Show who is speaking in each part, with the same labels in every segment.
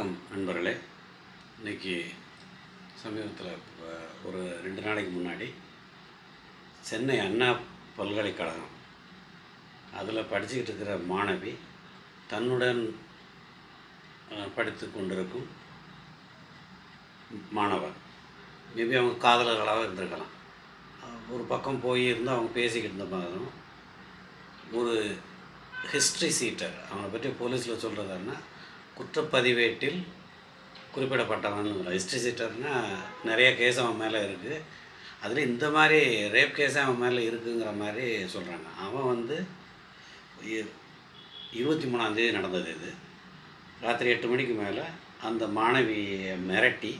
Speaker 1: வணக்கம் நண்பர்களே. இன்னைக்கு சமீபத்தில் ஒரு ரெண்டு நாளைக்கு முன்னாடி சென்னை அண்ணா பல்கலைக்கழகம் அதில் படிச்சுக்கிட்டு இருக்கிற மாணவி தன்னுடன் படித்து கொண்டிருக்கும் மாணவர் மேபி அவங்க காதலர்களாக இருந்திருக்கலாம். ஒரு பக்கம் போய் இருந்து அவங்க பேசிக்கிட்டு இருந்த மாதிரியும் ஒரு ஹிஸ்ட்ரி சீட்டர் அவனை பற்றி போலீஸில் சொல்கிறதுன்னா குற்றப்பதிவேட்டில் குறிப்பிடப்பட்டவன் ஹிஸ்ட்ரி சீட்டர்னா நிறைய கேஸ் அவன் மேலே இருக்குது அதில் இந்த மாதிரி ரேப் கேஸே அவன் மேலே இருக்குங்கிற மாதிரி சொல்கிறாங்க அவன் வந்து இருபத்தி மூணாந்தேதி நடந்தது இது. ராத்திரி எட்டு மணிக்கு மேலே அந்த மாணவியை மிரட்டி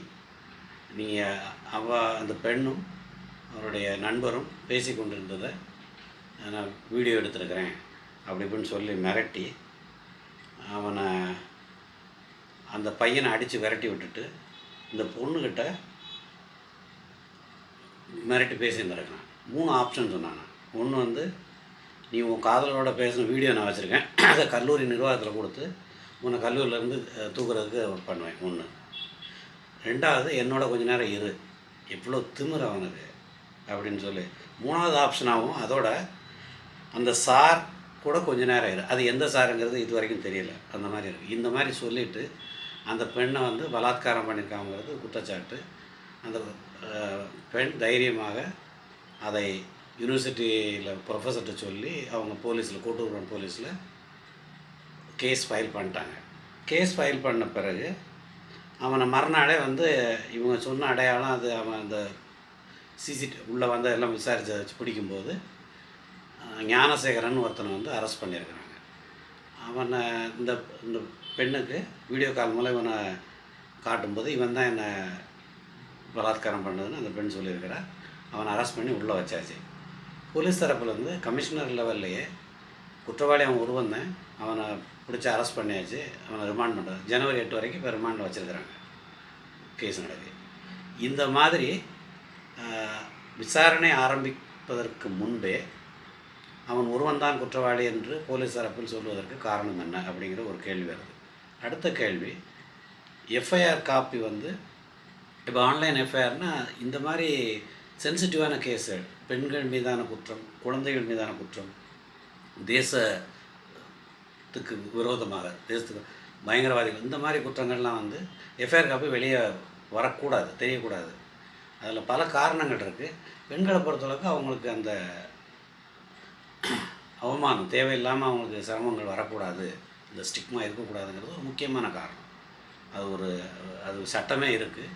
Speaker 1: நீங்கள் அவ அந்த பெண்ணும் அவருடைய நண்பரும் பேசி கொண்டிருந்ததை நான் வீடியோ எடுத்திருக்கிறேன். அப்படி இப்படின்னு சொல்லி மிரட்டி அவனை அந்த பையனை அடித்து விரட்டி விட்டுட்டு இந்த பொண்ணுக்கிட்ட மிரட்டி பேசியிருந்துருக்கான் மூணு ஆப்ஷன் சொன்னாங்க. ஒன்று வந்து நீ உன் காதலோட பேசின வீடியோ நான் வச்சுருக்கேன். அதை கல்லூரி நிர்வாகத்தில் கொடுத்து உன்னை கல்லூரியிலேருந்து தூக்குறதுக்கு பண்ணுவேன். ஒன்று ரெண்டாவது என்னோட கொஞ்ச நேரம் இரு. எவ்வளோ திமிரு அவனுக்கு. அப்படின்னு சொல்லி. மூணாவது ஆப்ஷனாகவும் அதோட அந்த சார் கூட கொஞ்ச நேரம் இரு. அது எந்த சாருங்கிறது இது வரைக்கும் தெரியல. அந்த மாதிரி இருக்குது இந்த மாதிரி சொல்லிவிட்டு அந்த பெண்ணை வந்து பலாத்காரம் பண்ணியிருக்காங்கிறது குற்றச்சாட்டு. அந்த பெண் தைரியமாக அதை யூனிவர்சிட்டியில் ப்ரொஃபஸர்கிட்ட சொல்லி அவங்க போலீஸில் கோட்டூர்புரம் போலீஸில் கேஸ் ஃபைல் பண்ணிட்டாங்க. கேஸ் ஃபைல் பண்ண பிறகு அவனை மறுநாளே வந்து இவங்க சொன்ன அடையாளம் அது அவன் அந்த சிசிடி உள்ளே வந்து எல்லாம் விசாரித்து வச்சு பிடிக்கும்போது ஞானசேகரன் ஒருத்தனை வந்து அரெஸ்ட் பண்ணியிருக்கிறாங்க. அவனை இந்த இந்த பெண்ணுக்கு வீடியோ கால் மூலம் இவனை காட்டும்போது இவன் தான் என்னை பலாத்காரம் பண்ணதுன்னு அந்த பெண் சொல்லியிருக்கிறா. அவனை அரெஸ்ட் பண்ணி உள்ளே வச்சாச்சு. போலீஸ் தரப்புலேருந்து கமிஷனர் லெவல்லையே குற்றவாளி அவன் உருவந்தேன் அவனை பிடிச்சி அரெஸ்ட் பண்ணியாச்சு. அவனை ரிமாண்ட் பண்ணுறது ஜனவரி எட்டு வரைக்கும் இப்போ ரிமாண்டில் வச்சுருக்கிறாங்க. கேஸ் நடக்குது. இந்த மாதிரி விசாரணை ஆரம்பிப்பதற்கு முன்பே அவன் ஒருவன்தான் குற்றவாளி என்று போலீஸ் தரப்பில் சொல்வதற்கு காரணம் என்ன அப்படிங்கிற ஒரு கேள்வி வருது. அடுத்த கேள்வி. எஃப்ஐஆர் காப்பி வந்து இப்போ ஆன்லைன் எஃப்ஐஆர்னால் இந்த மாதிரி சென்சிட்டிவான கேஸு பெண்கள் மீதான குற்றம் குழந்தைகள் மீதான குற்றம் தேசத்துக்கு விரோதமாக தேசத்துக்கு பயங்கரவாதிகள் இந்த மாதிரி குற்றங்கள்லாம் வந்து எஃப்ஐஆர் காப்பி வெளியே வரக்கூடாது தெரியக்கூடாது. அதில் பல காரணங்கள் இருக்குது பெண்களை பொறுத்தளவுக்கு அவங்களுக்கு அந்த அவமானம் தேவையில்லாமல் அவங்களுக்கு சிரமங்கள் வரக்கூடாது. இந்த ஸ்டிக்மா இருக்கக்கூடாதுங்கிறது ஒரு முக்கியமான காரணம். அது ஒரு அது சட்டமே இருக்குது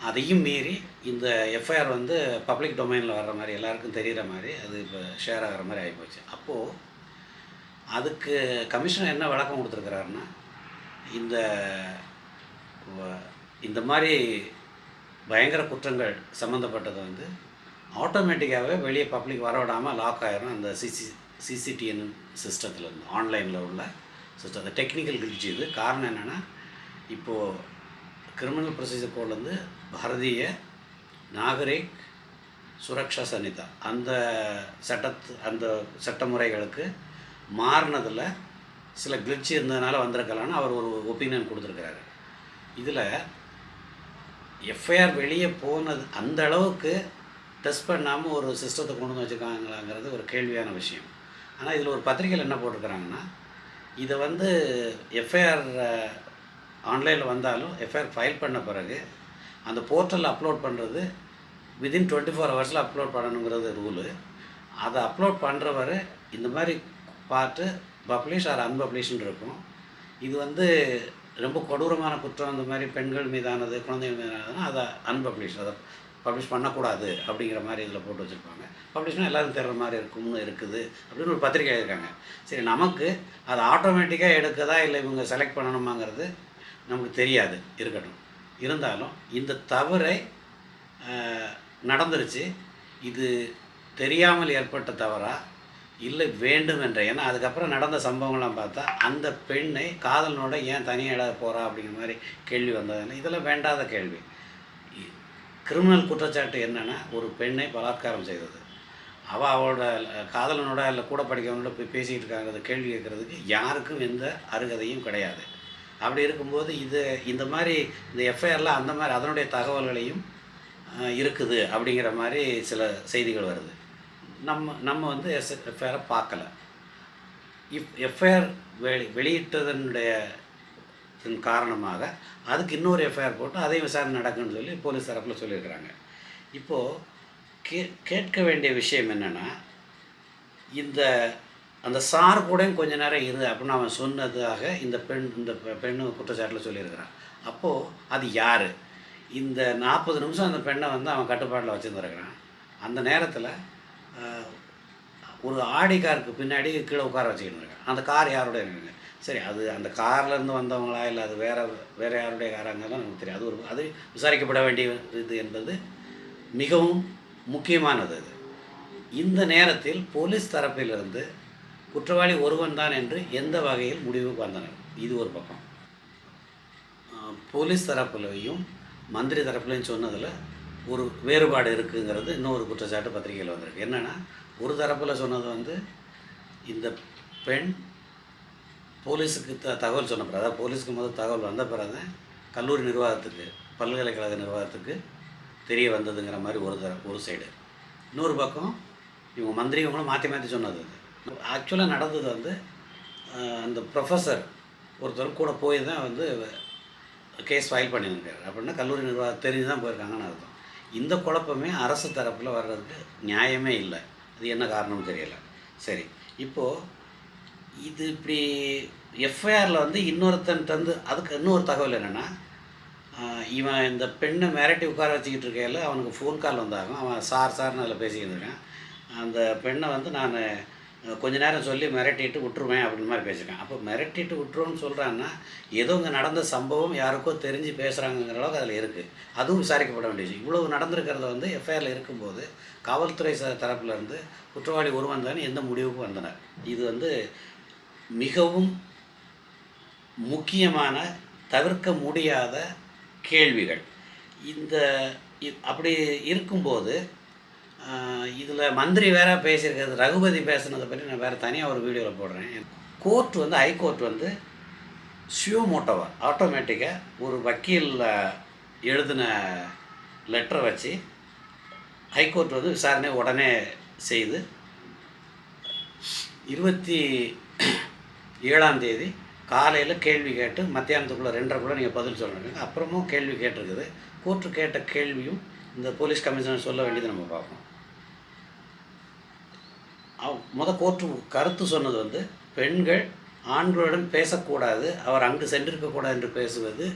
Speaker 1: அதையும் மீறி இந்த எஃப்ஐஆர் வந்து பப்ளிக் டொமைனில் வர்ற மாதிரி எல்லாருக்கும் தெரிகிற மாதிரி அது இப்போ ஷேர் ஆகிற மாதிரி ஆகிப்போச்சு அப்போது அதுக்கு கமிஷனர் என்ன விளக்கம் கொடுத்துருக்கிறாருன்னா இந்த இந்த மாதிரி பயங்கர குற்றங்கள் சம்மந்தப்பட்டது வந்து ஆட்டோமேட்டிக்காகவே வெளியே பப்ளிக் வர விடாமல் லாக் ஆகிரும் அந்த சிசி சிசிடிஎன் சிஸ்டத்தில் இருந்து ஆன்லைனில் உள்ள ஸோ அந்த டெக்னிக்கல் கிளிச் இது. காரணம் என்னென்னா இப்போது கிரிமினல் ப்ரொசீஜர் கோட்லேருந்து பாரதிய நாகரிக் சுரக்ஷா சன்னிதா அந்த சட்டத்து அந்த சட்டமுறைகளுக்கு மாறினதில் சில கிளிச் இருந்ததுனால வந்திருக்கலான்னு அவர் ஒரு ஒப்பீனியன் கொடுத்துருக்கிறாரு. இதில் எஃப்ஐஆர் வெளியே போனது அந்த அளவுக்கு டெஸ்ட் பண்ணாமல் ஒரு சிஸ்டத்தை கொண்டு வந்து வச்சுருக்காங்களாங்கிறது ஒரு கேள்வியான விஷயம். ஆனால் இதில் ஒரு பத்திரிக்கையில் என்ன போட்டிருக்கிறாங்கன்னா இதை வந்து எஃப்ஐஆர் ஆன்லைனில் வந்தாலும் எஃப்ஐஆர் ஃபைல் பண்ண பிறகு அந்த போர்ட்டலில் அப்லோட் பண்ணுறது வித்தின் டுவெண்ட்டி ஃபோர் ஹவர்ஸில் அப்லோட் பண்ணணுங்கிறது ரூலு அதை அப்லோட் பண்ணுறவர் இந்த மாதிரி பார்த்து பப்ளிஷ் ஆர் அன்பப்ளிஷ்னு இருக்கும். இது வந்து ரொம்ப கொடூரமான குற்றம். இந்த மாதிரி பெண்கள் மீதானது குழந்தைகள் மீதானதுன்னா அதை அன்பப்ளிஷ் அதை பப்ளிஷ் பண்ணக்கூடாது அப்படிங்கிற மாதிரி இதில் போட்டு வச்சுருப்பாங்க. பப்ளிஷ்னா எல்லோரும் தேடுற மாதிரி இருக்கும்னு இருக்குது அப்படின்னு ஒரு பத்திரிக்கை எழுதியிருக்காங்க. சரி நமக்கு அது ஆட்டோமேட்டிக்காக எடுக்கதா இல்லை இவங்க செலக்ட் பண்ணணுமாங்கிறது நமக்கு தெரியாது இருக்கட்டும். இருந்தாலும் இந்த தவறை நடந்துருச்சு. இது தெரியாமல் ஏற்பட்ட தவறா? இல்லை வேண்டும் என்ற. ஏன்னா அதுக்கப்புறம் நடந்த சம்பவங்கள்லாம் பார்த்தா அந்த பெண்ணை காதலனோட ஏன் தனியாக போகிறா அப்படிங்கிற மாதிரி கேள்வி வந்ததுன்னா இதெல்லாம் வேண்டாத கேள்வி. கிரிமினல் குற்றச்சாட்டு என்னென்னா ஒரு பெண்ணை பலாத்காரம் செய்தது. அவள் அவளோட காதலனோட இல்லை கூட படிக்கிறவனோட போய் பேசிகிட்டு இருக்காங்கிறத கேள்வி கேட்குறதுக்கு யாருக்கும் எந்த அருகதையும் கிடையாது. அப்படி இருக்கும்போது இது இந்த மாதிரி இந்த எஃப்ஐஆரில் அந்த மாதிரி அதனுடைய தகவல்களையும் இருக்குது அப்படிங்கிற மாதிரி சில செய்திகள் வருது. நம்ம நம்ம வந்து எஸ் எஃப்ஐஆரை பார்க்கல. இப் எஃப்ஐஆர் வெளி வெளியிட்டதனுடைய இதன் காரணமாக அதுக்கு இன்னொரு எஃப்ஐஆர் போட்டு அதையும் விசாரணை நடக்குன்னு சொல்லி போலீஸ் தரப்பில் சொல்லியிருக்கிறாங்க. இப்போது கே கேட்க வேண்டிய விஷயம் என்னென்னா இந்த அந்த சார் கூட கொஞ்ச நேரம் இரு அப்படின்னு அவன் சொன்னதாக இந்த பெண் இந்த பெண்ணு குற்றச்சாட்டில் சொல்லியிருக்கிறான். அப்போது அது யார்? இந்த நாற்பது நிமிஷம் அந்த பெண்ணை வந்து அவன் கட்டுப்பாட்டில் வச்சுருந்துருக்கிறான். அந்த நேரத்தில் ஒரு ஆடி காருக்கு பின்னாடி கீழே உட்கார வச்சுக்கிட்டு இருக்கான். அந்த கார் யாரோட இருக்குங்க சரி அது அந்த கார்லேருந்து வந்தவங்களா இல்லை அது வேற வேற யாருடைய காராங்கலாம் நமக்கு தெரியும். அது ஒரு அது விசாரிக்கப்பட வேண்டிய இது என்பது மிகவும் முக்கியமானது அது. இந்த நேரத்தில் போலீஸ் தரப்பிலிருந்து குற்றவாளி ஒருவன் தான் என்று எந்த வகையில் முடிவுக்கு வந்தனர்? இது ஒரு பக்கம். போலீஸ் தரப்புலையும் மந்திரி தரப்புலையும் சொன்னதில் ஒரு வேறுபாடு இருக்குங்கிறது இன்னொரு குற்றச்சாட்டு பத்திரிகையில் வந்திருக்கு. என்னென்னா ஒரு தரப்பில் சொன்னது வந்து இந்த பெண் போலீஸுக்கு த தகவல் சொன்ன பிறகு அதாவது போலீஸுக்கு முதல் தகவல் வந்த பிறகு தான் கல்லூரி நிர்வாகத்துக்கு பல்கலைக்கழக நிர்வாகத்துக்கு தெரிய வந்ததுங்கிற மாதிரி ஒரு தர ஒரு சைடு இன்னொரு பக்கம் இவங்க மந்திரி இவங்களும் மாற்றி மாற்றி சொன்னது அது. ஆக்சுவலாக நடந்தது வந்து அந்த ப்ரொஃபஸர் ஒருத்தர் கூட போய் தான் வந்து கேஸ் ஃபைல் பண்ணியிருக்காரு. அப்படின்னா கல்லூரி நிர்வாகம் தெரிஞ்சு தான் போயிருக்காங்கன்னு அர்த்தம். இந்த குழப்பமே அரசு தரப்பில் வர்றதுக்கு நியாயமே இல்லை. அது என்ன காரணம்னு தெரியலை. சரி இப்போது இது இப்படி எஃப்ஐஆரில் வந்து இன்னொருத்தன்ட்டு வந்து அதுக்கு இன்னொரு தகவல் என்னென்னா இவன் இந்த பெண்ணை மிரட்டி உட்கார வச்சுக்கிட்டு இருக்கையில் அவனுக்கு ஃபோன் கால் வந்தாகும். அவன் சார் சார்னு அதில் பேசிக்கிட்டு இருக்கான். அந்த பெண்ணை வந்து நான் கொஞ்ச நேரம் சொல்லி மிரட்டிட்டு விட்டுருவேன் அப்படின்னு மாதிரி பேசியிருக்கேன். அப்போ மிரட்டிட்டு விட்டுருவோன்னு சொல்கிறான்னா ஏதோ இங்கே நடந்த சம்பவம் யாருக்கோ தெரிஞ்சு பேசுகிறாங்கங்கிற அளவுக்கு அதில் இருக்குது அதுவும் விசாரிக்கப்பட வேண்டியது இவ்வளவு நடந்திருக்கிறத வந்து எஃப்ஐஆரில் இருக்கும்போது காவல்துறை தரப்புலேருந்து குற்றவாளி ஒருவன் தான் எந்த முடிவுக்கும் வந்தனர். இது வந்து மிகவும் முக்கியமான தவிர்க்க முடியாத கேள்விகள். இந்த அப்படி இருக்கும்போது இதில் மந்திரி வேற பேசியிருக்கிறது ரகுபதி பேசுனதை பற்றி நான் வேறு தனியாக ஒரு வீடியோவில் போடுறேன். கோர்ட் வந்து ஹைகோர்ட் வந்து ஷியோ மோட்டோவா ஆட்டோமேட்டிக்காக ஒரு வக்கீல் எழுதின லெட்டரை வச்சு ஹைகோர்ட் வந்து விசாரணை உடனே செய்து இருபத்தி ஏழாம் தேதி காலையில் கேள்வி கேட்டு மத்தியானத்துக்குள்ளே ரெண்டரைக்குள்ளே நீங்கள் பதில் சொல்லணுங்க. அப்புறமும் கேள்வி கேட்டிருக்குது. கோர்ட்டு கேட்ட கேள்வியும் இந்த போலீஸ் கமிஷனர் சொல்ல வேண்டியது நம்ம பார்ப்போம். அவ- முத கோர்ட்டு கருத்து சொன்னது வந்து பெண்கள் ஆண்களுடன் பேசக்கூடாது அவர் அங்கு சென்றிருக்கக்கூடாது என்று பேசுவது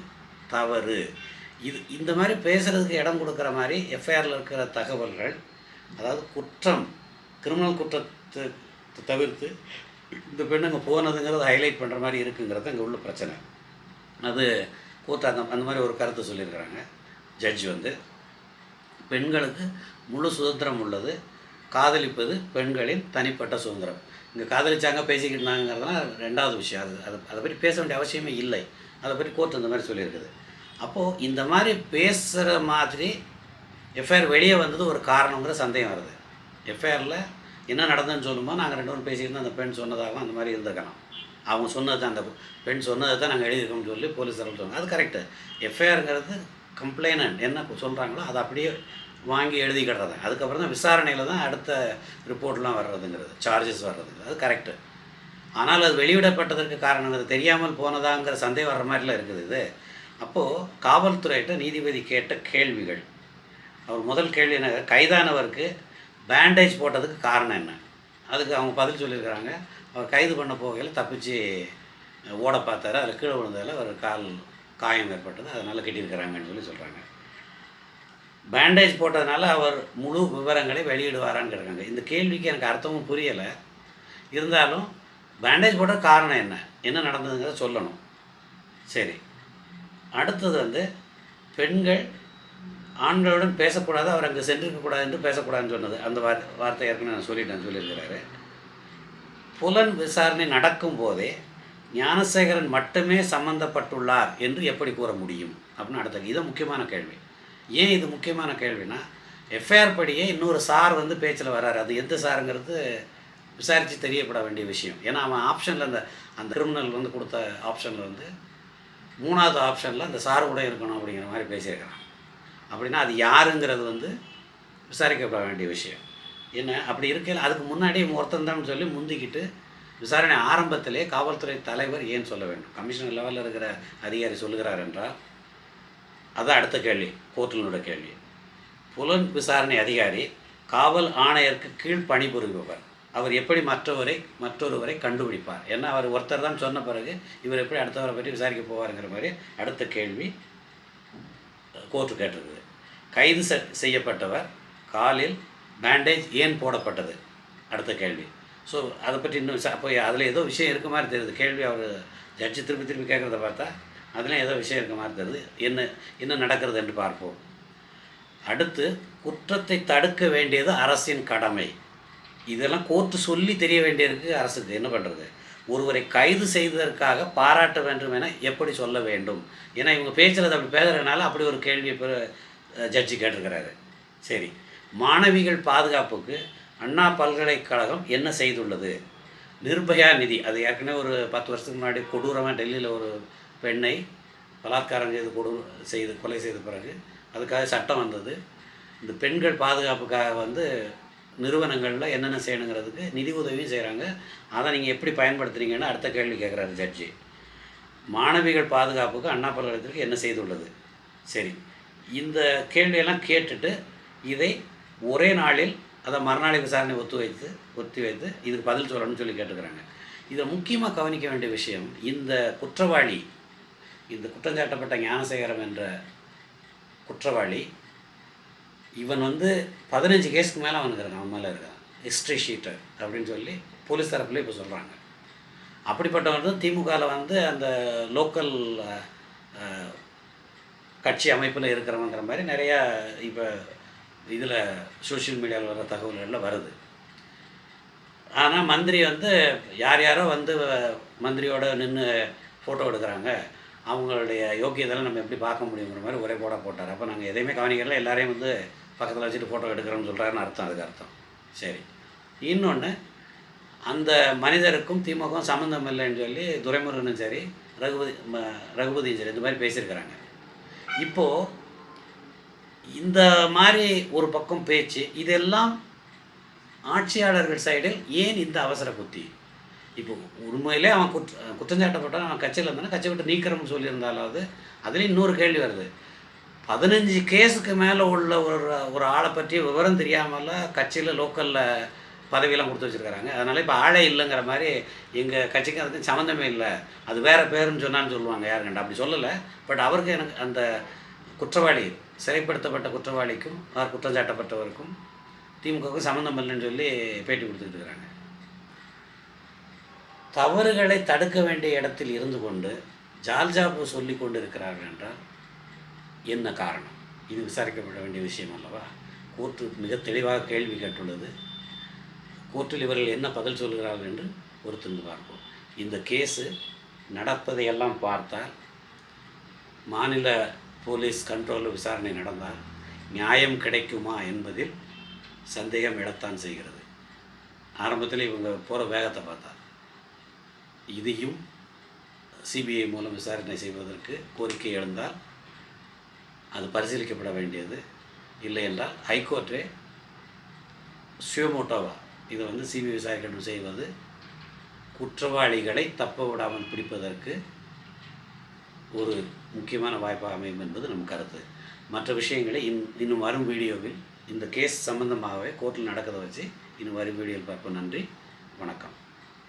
Speaker 1: தவறு. இது இந்த மாதிரி பேசுகிறதுக்கு இடம் கொடுக்குற மாதிரி எஃப்ஐஆரில் இருக்கிற தகவல்கள் அதாவது குற்றம் கிரிமினல் குற்றத்தை தவிர்த்து இந்த பெண்ணுங்க போனதுங்கிறத ஹைலைட் பண்ணுற மாதிரி இருக்குங்கிறது அங்கே உள்ள பிரச்சனை. அது கூத்த அந்த அந்த மாதிரி ஒரு கருத்து சொல்லியிருக்கிறாங்க. ஜட்ஜ் வந்து பெண்களுக்கு முழு சுதந்திரம் உள்ளது காதலிப்பது பெண்களின் தனிப்பட்ட சுதந்திரம். இங்கே காதலிச்சாங்க பேசிக்கிட்டாங்கிறதுலாம் ரெண்டாவது விஷயம். அது அதை அதை பற்றி பேச வேண்டிய அவசியமே இல்லை. அதை பற்றி கோர்ட் அந்த மாதிரி சொல்லியிருக்குது. அப்போது இந்த மாதிரி பேசுகிற மாதிரி எஃப்ஐஆர் வெளியே வந்தது ஒரு காரணங்கிற சந்தேகம் வருது. எஃப்ஐஆரில் என்ன நடந்ததுன்னு சொல்லும்போது நாங்கள் ரெண்டு பேரும் பேசியிருந்தோம் அந்த பெண் சொன்னதாகவும் அந்த மாதிரி இருந்திருக்கலாம் அவங்க சொன்னது தான் அந்த பெண் சொன்னதை தான் நாங்கள் எழுதியிருக்கோம்னு சொல்லி போலீஸ் தரப்பு சொன்னாங்க. அது கரெக்டு எஃப்ஐஆருங்கிறது கம்ப்ளைனன்ட் என்ன சொல்கிறாங்களோ அதை அப்படியே வாங்கி எழுதிக்கிடுறது அதுக்கப்புறம் தான் விசாரணையில் தான் அடுத்த ரிப்போர்ட்லாம் வர்றதுங்கிறது சார்ஜஸ் வர்றதுங்கிறது. அது கரெக்டு ஆனால் அது வெளியிடப்பட்டதற்கு காரணம் தெரியாமல் போனதாங்கிற சந்தேகம் வர்ற மாதிரிலாம் இருக்குது இது. அப்போது காவல்துறையிட்ட நீதிபதி கேட்ட கேள்விகள். அவர் முதல் கேள்வி என்ன கைதானவருக்கு பேண்டேஜ் போட்டதுக்கு காரணம் என்ன? அதுக்கு அவங்க பதில் சொல்லியிருக்கிறாங்க. அவர் கைது பண்ண போகையில் தப்பிச்சு ஓட பார்த்தாரு. அதில் கீழே விழுந்ததில் அவர் கால் காயம் ஏற்பட்டது. அதனால் கட்டியிருக்கிறாங்கன்னு சொல்லி சொல்கிறாங்க பேண்டேஜ் போட்டதுனால அவர் முழு விவரங்களை வெளியிடுவாரான்னு கேட்குறாங்க இந்த கேள்விக்கு எனக்கு அர்த்தமும் புரியலை. இருந்தாலும் பேண்டேஜ் போட்ட காரணம் என்ன? என்ன நடந்ததுங்கிறத சொல்லணும். சரி. அடுத்தது வந்து பெண்கள் ஆண்களுடன் பேசக்கூடாது அவர் அங்கே சென்றிருக்கக்கூடாது என்று பேசக்கூடாதுன்னு சொன்னது. அந்த வார்த்தை வார்த்தை ஏற்கனவே நான் சொல்லிட்டேன் சொல்லியிருக்கிறாரு. புலன் விசாரணை நடக்கும் போதே ஞானசேகரன் மட்டுமே சம்பந்தப்பட்டுள்ளார் என்று எப்படி கூற முடியும்? அப்படின்னு அடுத்த இது முக்கியமான கேள்வி. ஏன் இது முக்கியமான கேள்வினா எஃப்ஐஆர் படியே இன்னொரு சார் வந்து பேச்சில் வராரு அது எந்த சாருங்கிறது விசாரித்து தெரியப்பட வேண்டிய விஷயம். ஏன்னா அவன் ஆப்ஷனில் அந்த அந்த கிரிமினல் வந்து கொடுத்த ஆப்ஷனில் வந்து மூணாவது ஆப்ஷனில் அந்த சார் கூட இருக்கணும் அப்படிங்கிற மாதிரி பேசியிருக்கிறான். அப்படின்னா அது யாருங்கிறது வந்து விசாரிக்கப்பட வேண்டிய விஷயம். என்ன அப்படி இருக்கையில் அதுக்கு முன்னாடி ஒருத்தந்தான்னு தான் சொல்லி முந்திக்கிட்டு விசாரணை ஆரம்பத்திலே காவல்துறை தலைவர் ஏன் சொல்ல வேண்டும்? கமிஷனர் லெவலில் இருக்கிற அதிகாரி சொல்லுகிறார் என்றால் அதுதான் அடுத்த கேள்வி கோர்ட்டினோட கேள்வி. புலன் விசாரணை அதிகாரி காவல் ஆணையருக்கு கீழ் பணிபுரிபவர் அவர் எப்படி மற்றவரை மற்றொருவரை கண்டுபிடிப்பார்? ஏன்னா அவர் ஒருத்தர் தான் சொன்ன பிறகு இவர் எப்படி அடுத்தவரை பற்றி விசாரிக்க போவாருங்கிற மாதிரி அடுத்த கேள்வி கோர்ட்டு கேட்டிருக்குது கைது செ- செய்யப்பட்டவர் காலில் பேண்டேஜ் ஏன் போடப்பட்டது? அடுத்த கேள்வி. ஸோ அதை பற்றி இன்னும் அப்போ அதில் ஏதோ விஷயம் இருக்க மாதிரி தெரியுது. கேள்வி அவர் ஜட்ஜி திருப்பி திருப்பி கேட்குறத பார்த்தா அதுலேயும் ஏதோ விஷயம் இருக்க மாதிரி தெரியுது. என்ன என்ன நடக்கிறது என்று பார்ப்போம். அடுத்து குற்றத்தை தடுக்க வேண்டியது அரசின் கடமை. இதெல்லாம் கோர்ட்டு சொல்லி தெரிய வேண்டியிருக்கு அரசுக்கு. என்ன பண்ணுறது ஒருவரை கைது செய்ததற்காக பாராட்ட வேண்டும் என எப்படி சொல்ல வேண்டும்? ஏன்னா இவங்க பேச்சுறது அப்படி பேசுறதுனால அப்படி ஒரு கேள்வியை பெரு- ஜட்ஜி கேட்டிருக்கிறாரு. சரி. மாணவிகள் பாதுகாப்புக்கு அண்ணா பல்கலைக்கழகம் என்ன செய்துள்ளது? நிர்பயா நிதி. அது ஏற்கனவே ஒரு பத்து வருஷத்துக்கு முன்னாடி கொடூரமாக டெல்லியில் ஒரு பெண்ணை பலாத்காரம் செய்து கொடு செய்து கொலை செய்த பிறகு அதுக்காக சட்டம் வந்தது. இந்த பெண்கள் பாதுகாப்புக்காக வந்து நிறுவனங்களில் என்னென்ன செய்யணுங்கிறதுக்கு நிதி உதவியும் செய்கிறாங்க அதை நீங்கள் எப்படி பயன்படுத்துறீங்கன்னு அடுத்த கேள்வி கேட்குறாரு ஜட்ஜி மாணவிகள் பாதுகாப்புக்கு அண்ணா பல்கலைக்கழகத்திற்கு என்ன செய்துள்ளது? சரி இந்த கேள்வியெல்லாம் கேட்டுட்டு இதை ஒரே நாளில் அதை மறுநாளை விசாரணை ஒத்து வைத்து ஒத்தி வைத்து இதுக்கு பதில் சொல்லணும்னு சொல்லி கேட்டுக்கிறாங்க. இதை முக்கியமாக கவனிக்க வேண்டிய விஷயம் இந்த குற்றவாளி இந்த குற்றஞ்சாட்டப்பட்ட ஞானசேகரம் என்ற குற்றவாளி இவன் வந்து பதினஞ்சு கேஸுக்கு மேலே அவனுக்கு இருக்கான் அவன் மேலே இருக்கான் ஹிஸ்ட்ரி ஷீட்டர் அப்படின்னு சொல்லி போலீஸ் தரப்புல இப்போ சொல்கிறாங்க அப்படிப்பட்டவன் தான் திமுகவில் வந்து அந்த லோக்கல் கட்சி அமைப்பில் இருக்கிறவங்கிற மாதிரி நிறையா இப்போ இதில் சோஷியல் மீடியாவில் வர தகவல்களில் வருது. ஆனால் மந்திரி வந்து யார் யாரோ வந்து மந்திரியோட நின்று ஃபோட்டோ எடுக்கிறாங்க. அவங்களுடைய யோக்கியதெல்லாம் நம்ம எப்படி பார்க்க முடியுங்கிற மாதிரி ஒரே போட போட்டார். அப்போ நாங்கள் எதையுமே கவனிக்கல. எல்லாரையும் வந்து பக்கத்தில் வச்சுட்டு ஃபோட்டோ எடுக்கிறோன்னு சொல்கிறாருன்னு அர்த்தம் அதுக்கு அர்த்தம். சரி. இன்னொன்று அந்த மனிதருக்கும் திமுகவும் சம்மந்தம் இல்லைன்னு சொல்லி துரைமுருகனும் சரி ரகுபதி ம- ரகுபதியும் சரி இந்த மாதிரி பேசியிருக்கிறாங்க. இப்போது இந்த மாதிரி ஒரு பக்கம் பேச்சு இதெல்லாம் ஆட்சியாளர்கள் சைடில் ஏன் இந்த அவசர புத்தி? இப்போ உண்மையிலே அவன் குற்ற குற்றஞ்சாட்டப்பட்டான் அவன் கட்சியில் இருந்தானா கட்சி விட்டு நீக்கிறோம்னு சொல்லியிருந்தாலாவது அதுலேயும் இன்னொரு கேள்வி வருது. பதினஞ்சு கேஸுக்கு மேலே உள்ள ஒரு ஒரு ஆளை பற்றி விவரம் தெரியாமல் கட்சியில் லோக்கலில் பதவியெல்லாம் கொடுத்து வச்சுருக்காங்க அதனால் இப்போ ஆளே இல்லைங்கிற மாதிரி எங்கள் கட்சிக்கு அதுக்கு சம்மந்தமே இல்லை. அது வேறு பேருன்னு சொன்னான்னு சொல்லுவாங்க யார் கண்டா? அப்படி சொல்லலை. பட் அவருக்கு எனக்கு அந்த குற்றவாளி சிறைப்படுத்தப்பட்ட குற்றவாளிக்கும் அவர் குற்றஞ்சாட்டப்பட்டவருக்கும் திமுகவுக்கும் சம்மந்தம் இல்லைன்னு சொல்லி பேட்டி கொடுத்துட்டு இருக்கிறாங்க. தவறுகளை தடுக்க வேண்டிய இடத்தில் இருந்து கொண்டு ஜால்ஜாபு சொல்லி கொண்டு இருக்கிறார்கள் என்றால் என்ன காரணம்? இது விசாரிக்கப்பட வேண்டிய விஷயம் அல்லவா? கோர்ட்டு மிக தெளிவாக கேள்வி கேட்டுள்ளது. கோர்ட்டில் இவர்கள் என்ன பதில் சொல்கிறார்கள் என்று பொறுத்திருந்து பார்ப்போம். இந்த கேஸு நடப்பதையெல்லாம் பார்த்தால் மாநில போலீஸ் கண்ட்ரோலில் விசாரணை நடந்தால் நியாயம் கிடைக்குமா என்பதில் சந்தேகம் எழத்தான் செய்கிறது. ஆரம்பத்தில் இவங்க போகிற வேகத்தை பார்த்தா இதையும் சிபிஐ மூலம் விசாரணை செய்வதற்கு கோரிக்கை எழுந்தால் பரிசீலிக்கப்பட வேண்டியது இல்லை என்றால் ஹைகோர்ட்டே சுயமோட்டோவா? இதை வந்து சிபிஐ விசாரணை செய்வது குற்றவாளிகளை தப்ப விடாமல் பிடிப்பதற்கு ஒரு முக்கியமான வாய்ப்பாக அமையும் என்பது நம் கருத்து. மற்ற விஷயங்களை இன் இன்னும் வரும் வீடியோவில் இந்த கேஸ் சம்பந்தமாகவே கோர்ட்டில் நடக்கிறத வச்சு இன்னும் வரும் வீடியோவில் பார்ப்போம். நன்றி. வணக்கம்.